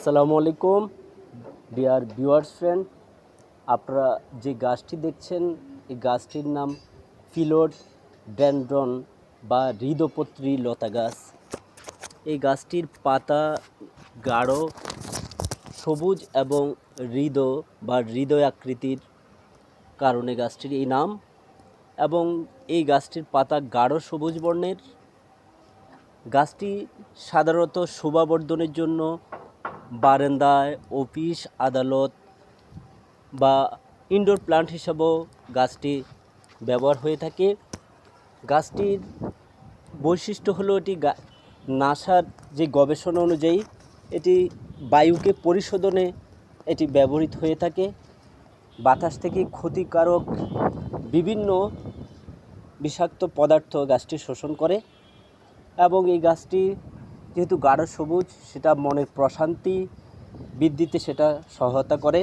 আসসালামু আলাইকুম, dear viewers friend. আপনারা যে গাছটি দেখছেন, এই গাছটির নাম ফিলোড ড্যান্ড্রন বা হৃদপত্রী লতা গাছ। এই গাছটির পাতা গাঢ়, সবুজ এবং হৃদ বা হৃদয় আকৃতির কারণে গাছটির এই নাম এবং এই গাছটির পাতা গাঢ় সবুজ বর্ণের। গাছটি সাধারণত শোভাবর্ধনের জন্য বারান্দায় অফিস, আদালত বা ইনডোর প্লান্ট হিসাবেও গাছটি ব্যবহার হয়ে থাকে। গাছটির বৈশিষ্ট্য হলো এটি নাসার যে গবেষণা অনুযায়ী এটি বায়ুকে পরিশোধনে এটি ব্যবহৃত হয়ে থাকে। বাতাস থেকে ক্ষতিকারক বিভিন্ন বিষাক্ত পদার্থ গাছটি শোষণ করে এবং এই গাছটি যেহেতু গাঢ় সবুজ, সেটা মনের প্রশান্তি বৃদ্ধিতে সেটা সহায়তা করে।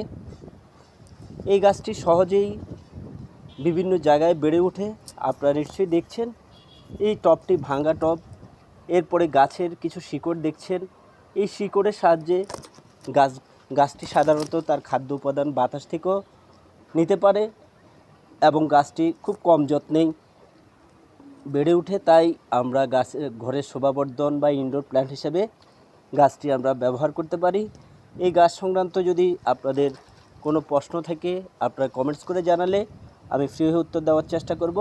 এই গাছটি সহজেই বিভিন্ন জায়গায় বেড়ে ওঠে, আপনারা নিশ্চয়ই দেখছেন। এই টবটি ভাঙ্গা টব এরপরে গাছের কিছু শিকড় দেখছেন। এই শিকড়ের সাহায্যে গাছ, গাছটি সাধারণত তার খাদ্য উপাদান বাতাস থেকেও নিতে পারে এবং গাছটি খুব কম যত্নেই বেড়ে উঠে, তাই আমরা গাছ ঘরের শোভাবর্ধন বা ইনডোর প্ল্যান্ট হিসেবে গাছটি আমরা ব্যবহার করতে পারি। এই গাছ সংক্রান্ত যদি আপনাদের কোনো প্রশ্ন থাকে, আপনারা কমেন্টস করে জানালে আমি ফ্রি হয়ে উত্তর দেওয়ার চেষ্টা করব।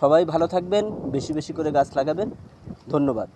সবাই ভালো থাকবেন, বেশি বেশি করে গাছ লাগাবেন। ধন্যবাদ।